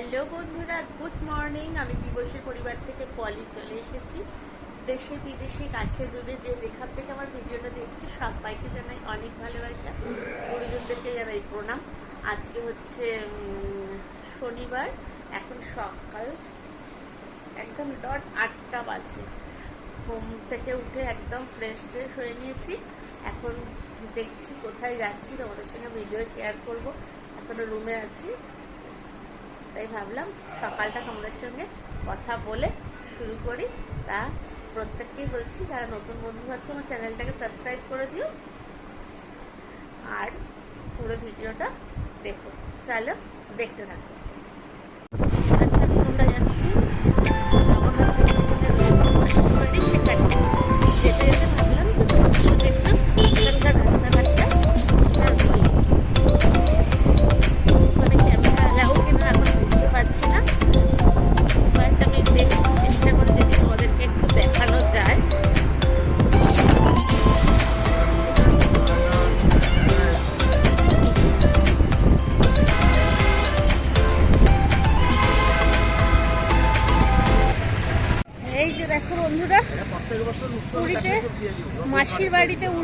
Hello বন্ধুরা, good morning. আমি বিবসী পরিবার থেকে পলি চলে এসেছি। দেশে বিদেশে কাছে দূরে যে যেখান থেকে আমার ভিডিওটা দেখছি, সবাইকে জানাই অনেক ভালোবাসা। গুরুজনদেরকে জানাই প্রণাম। আজকে হচ্ছে শনিবার, এখন সকাল একদম ডট আটটা বাজে। ঘুম থেকে উঠে একদম ফ্রেশ ফ্রেশ হয়ে নিয়েছি। এখন দেখছি কোথায় যাচ্ছি, তোমাদের সঙ্গে ভিডিও শেয়ার করব। এখনও রুমে আছি। তাই ভাবলাম সকালটা তোমাদের সঙ্গে কথা বলে শুরু করি। তা প্রত্যেককেই বলছি, যারা নতুন বন্ধু আছে, আমার চ্যানেলটাকে সাবস্ক্রাইব করে দিও। আর পুরো ভিডিওটা দেখো। চলো দেখতে থাকো।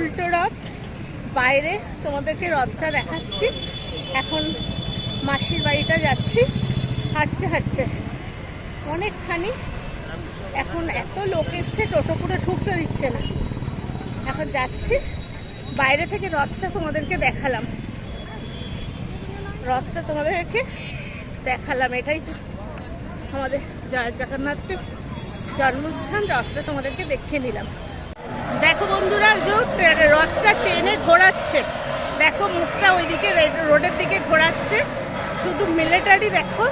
উল্টো রথ। বাইরে তোমাদেরকে রথটা দেখাচ্ছি। এখন মাসির বাড়িটা যাচ্ছি। হাঁটতে হাঁটতে। অনেকখানি। এখন এত লোক এসছে, টোটো করে ঢুকতে দিচ্ছে না। এখন যাচ্ছি। বাইরে থেকে রথটা তোমাদেরকে দেখালাম। রথটা তোমাদেরকে দেখালাম। এটাই তো আমাদের জয় জগন্নাথের জন্মস্থান। রথটা তোমাদেরকে দেখিয়ে নিলাম। দেখো বন্ধুরা রথটা ট্রেনে ঘোরাচ্ছে। দেখো মুখটা ওইদিকে রোডের দিকে ঘোরাচ্ছে। শুধু মিলিটারি দেখো।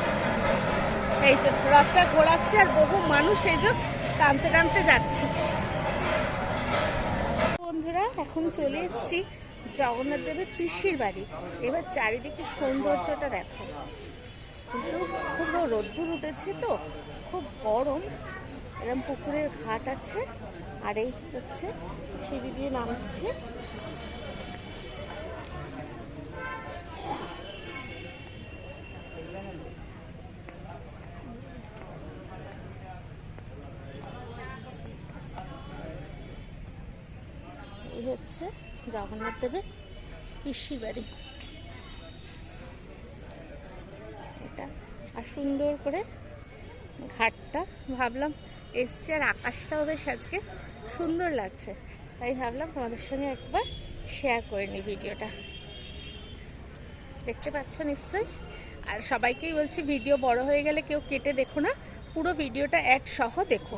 এই যে রথটা ঘোরাচ্ছে আর বহু মানুষ এই যে টানতে টানতে যাচ্ছে। বন্ধুরা, এখন চলে এসছি জগন্নাথ দেবের পিসির বাড়ি। এবার চারিদিকে সৌন্দর্যটা দেখো। কিন্তু খুব রোদ্দুর উঠেছে তো, খুব গরম। এরকম পুকুরের ঘাট আছে। আর এই হচ্ছে সিঁড়ি দিয়ে নামছে। এই হচ্ছে জগন্নাথ দেবের পিসির বাড়ি। এটা আর সুন্দর করে ঘাটটা ভাবলাম এসছে আর আকাশটাও বেশ আজকে সুন্দর লাগছে। তাই ভাবলাম তোমাদের সঙ্গে একবার শেয়ার করে নিই ভিডিওটা। দেখতে পাচ্ছ নিশ্চয়ই? আর সবাইকেই বলছি ভিডিও বড় হয়ে গেলে কেউ কেটে দেখো না পুরো ভিডিওটা এক সহ দেখো।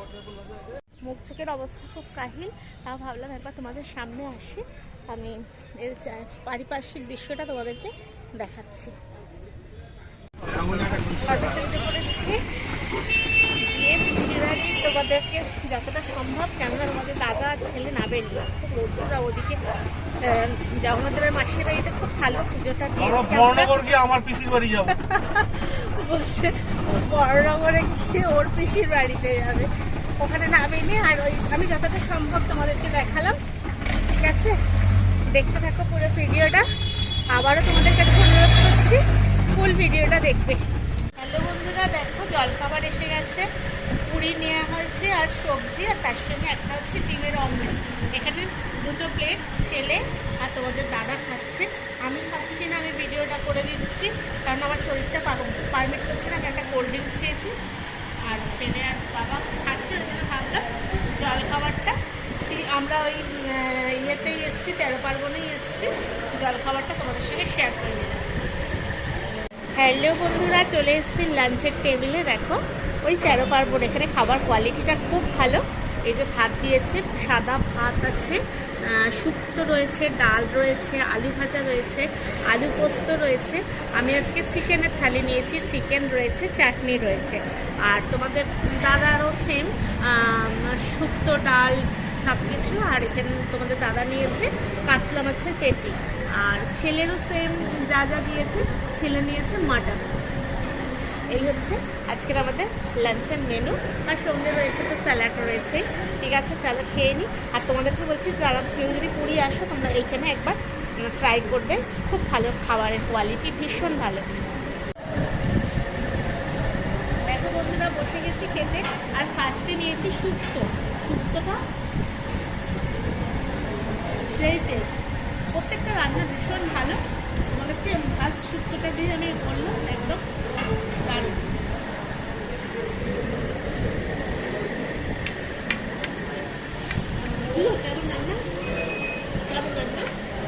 মুখ চোখের অবস্থা খুব কাহিল তাও ভাবলাম একবার তোমাদের সামনে আসি। আমি এর পারিপার্শ্বিক দৃশ্যটা তোমাদেরকে দেখাচ্ছি অটোতে উঠে পড়েছি গিয়ে পিসিবাড়ি যতটা সম্ভব কেননা তোমাদের দাদা আর ছেলে না। বেরিয়ে খুব রোদ্দুরা ওদিকে জগন্নাথের মাসির বাড়িটা খুব ভালো পুজোটা আমার পিসির বাড়ি যাব। বলছে বড়নগরে গিয়ে ওর পিসির বাড়িতে যাবে। ওখানে নামেনি আর ওই আমি যতটা সম্ভব তোমাদেরকে দেখালাম। ঠিক আছে? দেখতে থাকো পুরো ভিডিওটা। আবারও তোমাদের কাছে অনুরোধ করছি ফুল ভিডিওটা দেখবে। হ্যালো বন্ধুরা দেখো জলখাবার এসে গেছে। পুরি নেওয়া হয়েছে আর সবজি, আর তার সঙ্গে একটা হচ্ছে ডিমের অমলেট। এখানে দুটো প্লেট ছেলে আর তোমাদের দাদা খাচ্ছে। আমি খাচ্ছি না, আমি ভিডিওটা করে দিচ্ছি, কারণ আমার শরীরটা পারমিট করছে না, আমি একটা কোল্ড ড্রিঙ্কস খেয়েছি। আর ছেলে আর বাবা খাচ্ছে, ওই জন্য ভাবলাম জল খাবারটা আমরা ওই ইয়েতেই এসেছি, তেরো পার্বণেই এসেছি, জল খাবারটা তোমাদের সঙ্গে শেয়ার করে নিলাম হ্যালো বন্ধুরা, চলে এসেছি লাঞ্চের টেবিলে দেখো। ওই তেরো পার্বণ, এখানে খাবার কোয়ালিটিটা খুব ভালো। এই যে ভাত দিয়েছে, সাদা ভাত আছে শুক্তো রয়েছে, ডাল রয়েছে, আলু ভাজা রয়েছে, আলু পোস্ত রয়েছে। আমি আজকে চিকেনের থালি নিয়েছি, চিকেন রয়েছে, চাটনি রয়েছে। আর তোমাদের দাদারও সেম শুক্তো, ডাল সব কিছু আর এখানে তোমাদের দাদা নিয়েছে কাতলা মাছের পেটি। আর ছেলেরও সেম যা যা দিয়েছে, ছেলে নিয়েছে মাটন এই হচ্ছে আজকের আমাদের লাঞ্চের মেনু আর সঙ্গে রয়েছে তো স্যালাড রয়েছে। ঠিক আছে, চলো খেয়ে নিই আর তোমাদেরকে বলছি, যারা কেউ যদি পুরী আসো, তোমরা এইখানে একবার ট্রাই করবে। খুব ভালো খাবারের কোয়ালিটি ভীষণ ভালো। দেখো বন্ধুরা, বসে গেছি খেতে। আর ফার্স্টে নিয়েছি শুক্তো। শুক্তোটা সেই টেস্ট প্রত্যেকটা রান্না ভীষণ ভালো। তোমাদেরকে ফার্স্ট শুক্তোটা দিয়ে আমি বললাম, একদম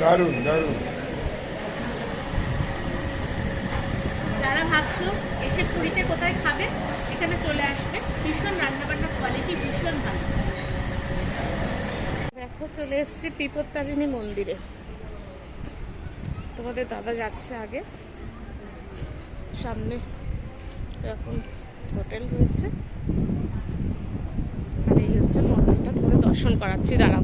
দারুণ দারুণ। যারা ভাবছ এসে পুরীতে কোথায় খাবে, এখানে চলে আসবে। ভীষণ রান্নাবান্নার কোয়ালিটি ভীষণ ভালো। দেখো, চলে এসেছি পিপত্তারিণী মন্দিরে। তোমাদের দাদা যাচ্ছে আগে। সামনে এরকম হোটেল রয়েছে। আর এই হচ্ছে মন্দিরটা তোমাদের দর্শন করাচ্ছি দাঁড়াও।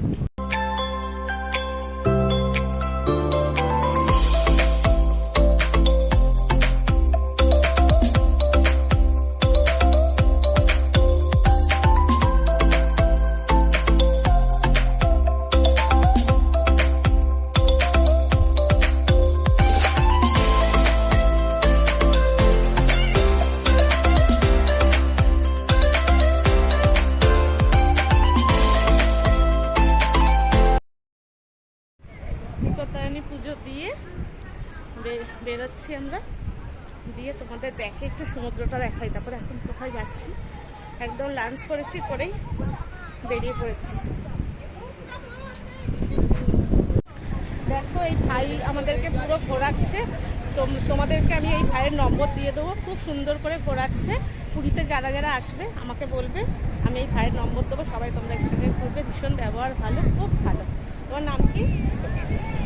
লাঞ্চ করেছি করেই বেরিয়ে পড়েছি। দেখো এই ভাই আমাদেরকে পুরো ঘোরাচ্ছে। তোম- তোমাদেরকে আমি এই ভাইয়ের নম্বর দিয়ে দেবো। খুব সুন্দর করে ঘোরাচ্ছে। পুরীতে যারা যারা আসবে আমাকে বলবে। আমি এই ভাইয়ের নম্বর দেবো। সবাই তোমরা একসঙ্গে ঘুরবে। ভীষণ ব্যবহার ভালো খুব ভালো। তোমার নাম কি?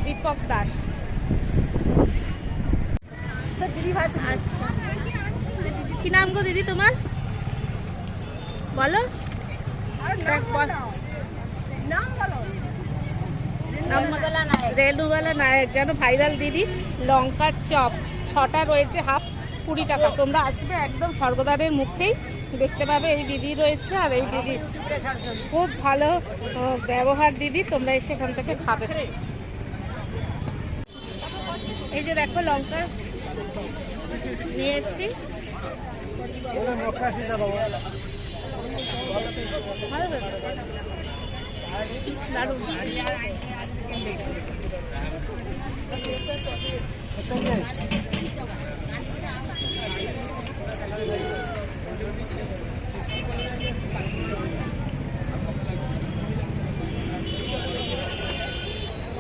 দীপক দাস। আচ্ছা। কি নাম গো দিদি তোমার? বলো। দেখ, বল। নাম নায়ক যেন ভাইরাল দিদি লঙ্কার চপ। ছটা রয়েছে হাফ কুড়ি টাকা। তোমরা আসবে একদম স্বর্গদ্বারের মুখেই। দেখতে পাবে এই দিদি রয়েছে আর এই দিদি। খুব ভালো ব্যবহার দিদি তোমরা এসে এখান থেকে খাবে। এই যে দেখো লঙ্কা নিয়েছি।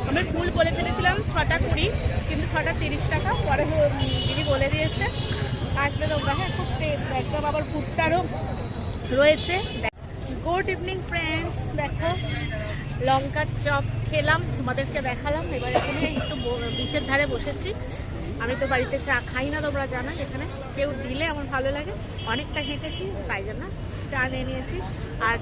আমি ফুল বলে ফেলেছিলাম, ছটা কুড়ি, কিন্তু ছটা তিরিশ টাকা। পরে দিদি বলে দিয়েছে। আসলে তোমরা হ্যাঁ খুব টেস্ট একদম আবার ভুট্টারও রয়েছে। গুড ইভিনিং ফ্রেন্ডস দেখো লঙ্কার চপ খেলাম তোমাদেরকে দেখালাম। এবার এখানে একটু বিচের ধারে বসেছি। আমি তো বাড়িতে চা খাই না তোমরা জানো এখানে কেউ দিলে আমার ভালো লাগে। অনেকটা হেঁটেছি তাই জন্য চা নিয়ে নিয়েছি। আর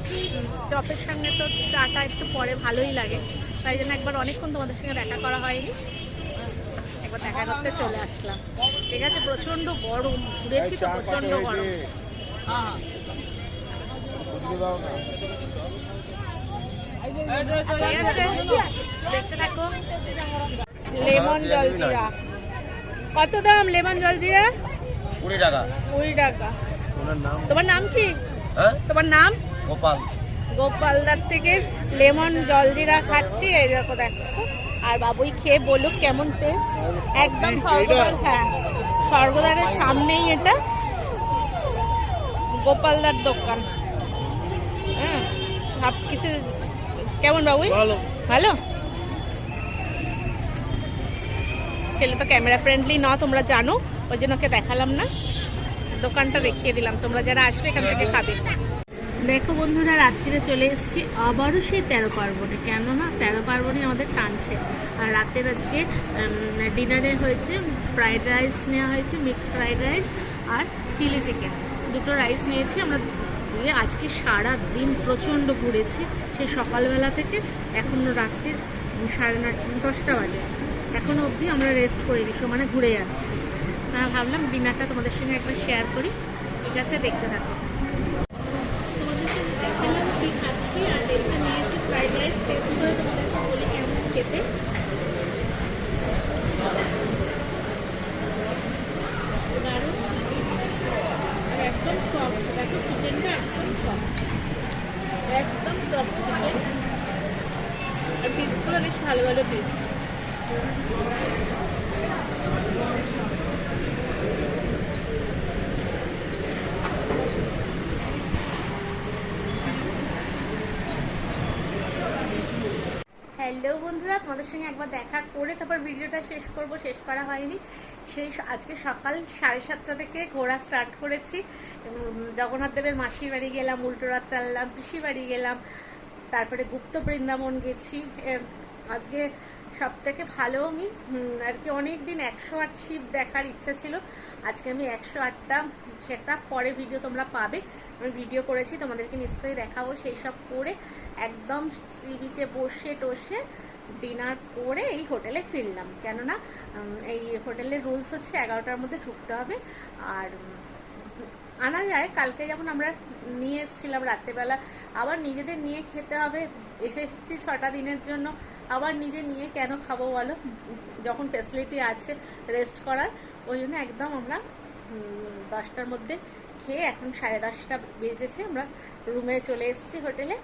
চপের সঙ্গে তো চাটা একটু পরে ভালোই লাগে। তাই জন্য একবার অনেকক্ষণ তোমাদের সঙ্গে দেখা করা হয়নি। একবার দেখা করতে চলে আসলাম। ঠিক আছে প্রচণ্ড গরম। ঘুরেছি তো প্রচণ্ড গরম। লেমন জলজিরা কত দাম লেমন জলজিরা কুড়ি টাকা। কুড়ি টাকা। তোমার নাম? কি? হ্যাঁ? তোমার নাম? গোপাল। গোপালদার থেকে লেমন জলজিরা খাচ্ছি এই দেখো দেখো। আর বাবুই খেয়ে বলুক কেমন টেস্ট একদম স্বর্গদ্বার হ্যাঁ স্বর্গদ্বারের সামনেই এটা। গোপালদার দোকান। সব কিছু? কেমন বাবুই? ভালো। ছেলে তো ক্যামেরা ফ্রেন্ডলি না তোমরা জানো। ওই জন্য ওকে দেখালাম না। দোকানটা দেখিয়ে দিলাম। তোমরা যারা আসবে এখান থেকে খাবে। দেখো বন্ধুরা রাত্রিরে চলে এসেছি। আবারও সেই তেরো পার্বণে। কেননা তেরো পার্বণে আমাদের টানছে। আর রাতের আজকে ডিনারে হয়েছে ফ্রাইড রাইস নেওয়া হয়েছে মিক্সড ফ্রাইড রাইস আর চিলি চিকেন দুটো রাইস নিয়েছি। আমরা দিয়ে আজকে সারা দিন প্রচণ্ড ঘুরেছি। সে সকালবেলা থেকে এখনও রাত্রে সাড়ে নটা দশটা বাজে। এখনও অবধি আমরা রেস্ট করিনি, সমানে ঘুরে যাচ্ছি। ভাবলাম ডিনারটা তোমাদের সঙ্গে একবার শেয়ার করি। ঠিক আছে, দেখতে থাকো তোমাদের সাথে দেখালাম কি খাচ্ছি আর এটা নিয়েছি ফ্রাইড রাইস টেস্ট করে তোমাদেরকে বলি কেমন খেতে দারুণ আর একদম সফট হ্যালো বন্ধুরা, তোমাদের সঙ্গে একবার দেখা করে তারপর ভিডিওটা শেষ করব। শেষ করা হয়নি। সেই আজকে সকাল সাড়ে সাতটা থেকে ঘোরা স্টার্ট করেছি। জগন্নাথ দেবের মাসির বাড়ি গেলাম উল্টোরাত টানলাম, পিসির বাড়ি গেলাম, তারপরে গুপ্ত বৃন্দাবন গেছি। আজকে সব থেকে ভালো আমি আর কি অনেক দিন একশো আট শিব দেখার ইচ্ছা ছিল। আজকে আমি একশো আটটা, সেটা পরে ভিডিও তোমরা পাবে। আমি ভিডিও করেছি, তোমাদেরকে নিশ্চয়ই দেখাবো। সেই সব করে একদম সি বিচে বসে টসে ডিনার করে এই হোটেলে ফিরলাম। কেননা এই হোটেলের রুলস হচ্ছে এগারোটার মধ্যে ঢুকতে হবে। আর আনা যায়, কালকে যেমন আমরা নিয়ে এসেছিলাম রাত্রেবেলা, আবার নিজেদের নিয়ে খেতে হবে। এসেছি ছটা দিনের জন্য, আবার নিজে নিয়ে কেন খাব বলো? যখন ফেসিলিটি আছে রেস্ট করার, ওই জন্য একদম আমরা দশটার মধ্যে খেয়ে এখন সাড়ে দশটা বেজেছে। আমরা রুমে চলে এসেছি হোটেলে।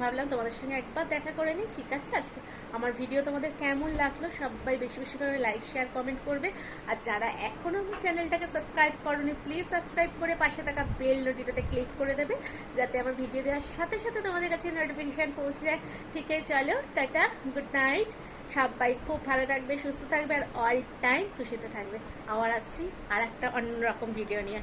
ভাবলাম তোমাদের সঙ্গে একবার দেখা করে নিই, ঠিক আছে? আজকে আমার ভিডিও তোমাদের কেমন লাগল সবাই বেশি বেশি করে লাইক শেয়ার কমেন্ট করবে। আর যারা এখনও চ্যানেলটাকে সাবস্ক্রাইব করনি প্লিজ সাবস্ক্রাইব করে পাশে থাকা বেল নোটিটাতে ক্লিক করে দেবে, যাতে আমার ভিডিও দেওয়ার সাথে সাথে তোমাদের কাছে নোটিফিকেশন পৌঁছে যায়। ঠিক আছে, চলো, টাটা গুড নাইট সবাই খুব ভালো থাকবে, সুস্থ থাকবে, আর অল টাইম খুশিতে থাকবে। আবার আসছি আর একটা অন্যরকম ভিডিও নিয়ে।